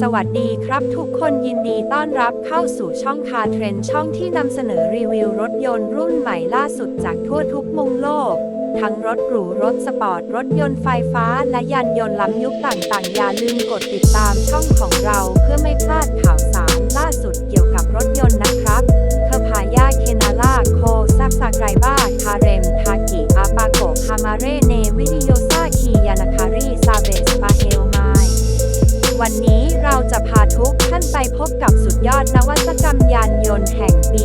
สวัสดีครับทุกคนยินดีต้อนรับเข้าสู่ช่องคาเทรนช่องที่นำเสนอรีวิวรถยนต์รุ่นใหม่ล่าสุดจากทั่วทุกมุมโลก ทั้งรถหรู รถสปอร์ต รถยนต์ไฟฟ้า และยานยนต์ล้ำยุคต่างๆ อย่าลืมกดติดตามช่องของเราเพื่อไม่พลาดข่าวสารล่าสุดเกี่ยวกับรถยนต์นะครับเคพายาเคนาล่าโคซักซาไกาคาเร วันนี้เราจะพาทุกท่านไปพบกับสุดยอดนวัตกรรมยานยนต์แห่งปี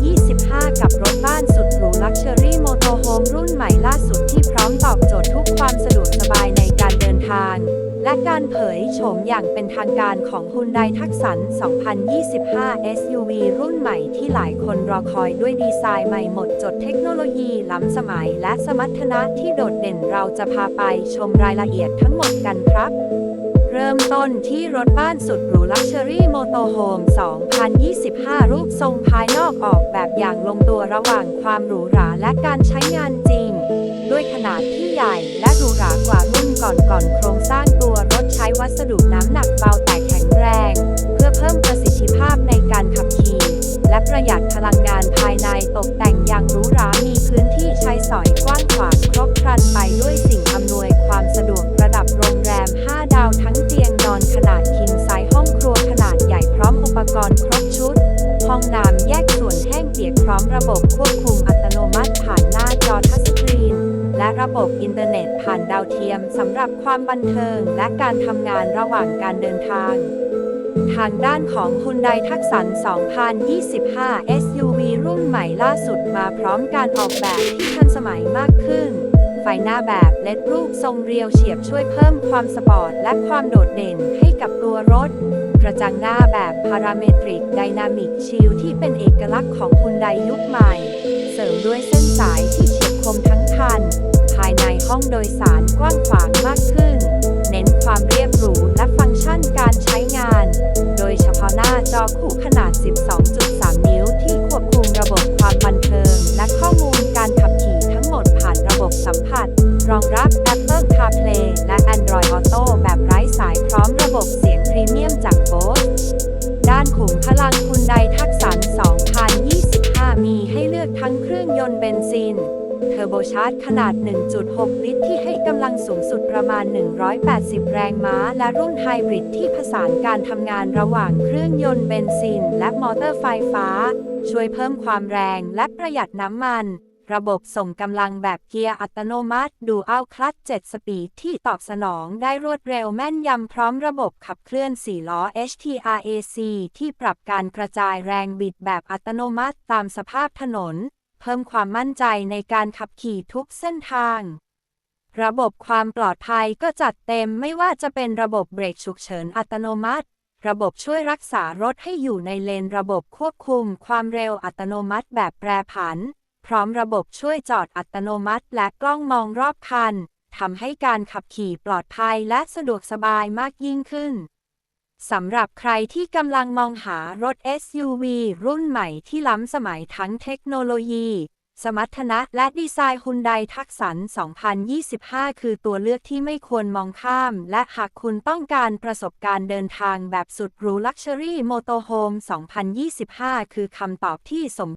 2025 กับรถบ้านสุดหรูลักชัวรี่มอเตอร์โฮมรุ่นใหม่ล่าสุดที่พร้อมตอบโจทย์ทุกความสะดวกสบายในการเดินทาง และการเผยโฉมอย่างเป็นทางการของ Hyundai ทักสัน2025 SUV รุ่นใหม่ที่หลายคนรอคอยด้วยดีไซน์ใหม่หมดจดเทคโนโลยีล้ำสมัยและสมรรถนะที่โดดเด่นเราจะพาไปชมรายละเอียดทั้งหมดกันครับ เริ่มต้นที่รถบ้านสุดหรูลักชัวรี่โมโตโฮม 2025 รูปทรงภายนอกออกแบบอย่างลงตัวระหว่างความหรูหราและการใช้งานจริง ด้วยขนาดที่ใหญ่และหรูหรากว่ารุ่นก่อนๆ โครงสร้างตัวรถใช้วัสดุน้ำหนักเบา องน้ำแยกส่วนแห้งเปียกพร้อมระบบควบคุมอัตโนมัติผ่านหน้าจอทัชสกรีน และระบบอินเทอร์เน็ตผ่านดาวเทียมสำหรับความบันเทิง และการทำงานระหว่างการเดินทาง ทางด้านของ Hyundai ทักสัน 2025 SUV รุ่นใหม่ล่าสุดมาพร้อมการออกแบบที่ทันสมัยมากขึ้นไฟหน้าแบบเลดรูปทรงเรียวเฉียบช่วยเพิ่มความสปอร์ตและความโดดเด่นให้กับตัวรถ กระจังหน้าแบบพาราเมตริกไดนามิกชิลที่เป็นเอกลักษณ์ของ Hyundai ยุคใหม่ เสริมด้วยเส้นสายที่เฉียบคมทั้งคัน ภายในห้องโดยสารกว้างขวางมากขึ้น เน้นความเรียบหรูและฟังก์ชันการใช้งาน โดยเฉพาะหน้าจอคู่ขนาด 12.3 นิ้วที่ควบคุมระบบความบันเทิง และข้อมูลการขับขี่ทั้งหมดผ่านระบบสัมผัส รองรับ Apple CarPlay และ Android Auto ลังคุณไดทักษณ2025 มีให้เลือกทั้งเครื่องยนต์เบนซิน เทอร์โบชาร์จขนาด 1.6 ลิตร ที่ให้กำลังสูงสุดประมาณ 180 แรงม้า และรุ่นไฮบริดที่ผสานการทำงานระหว่างเครื่องยนต์เบนซิน และมอเตอร์ไฟฟ้า ช่วยเพิ่มความแรงและประหยัดน้ำมัน ระบบส่งกำลังแบบเกียร์อัตโนมัติดูอัลคลัต7สปีดที่ตอบสนองได้รวดเร็วแม่นยำพร้อมระบบขับเคลื่อน 4 ล้อ HTRAC ที่ปรับการกระจายแรงบิดแบบอัตโนมัติตามสภาพถนน เพิ่มความมั่นใจในการขับขี่ทุกเส้นทาง ระบบความปลอดภัยก็จัดเต็มไม่ว่าจะเป็นระบบเบรกฉุกเฉินอัตโนมัติ ระบบช่วยรักษารถให้อยู่ในเลนระบบควบคุมความเร็วอัตโนมัติแบบแปรผัน พร้อมระบบช่วยจอดอัตโนมัติ และกล้องมองรอบคันทำให้การขับขี่ปลอดภัยและสะดวกสบายมากยิ่งขึ้นสำหรับใครที่กำลังมองหารถ SUV รุ่นใหม่ที่ล้ำสมัยทั้งเทคโนโลยี สมรรถนะและดีไซน์ฮุนไดทักสัน 2025 คือตัวเลือกที่ไม่ควรมองข้าม และหากคุณต้องการประสบการณ์เดินทางแบบสุดหรู Luxury Motorhome 2025 คือคำตอบที่สม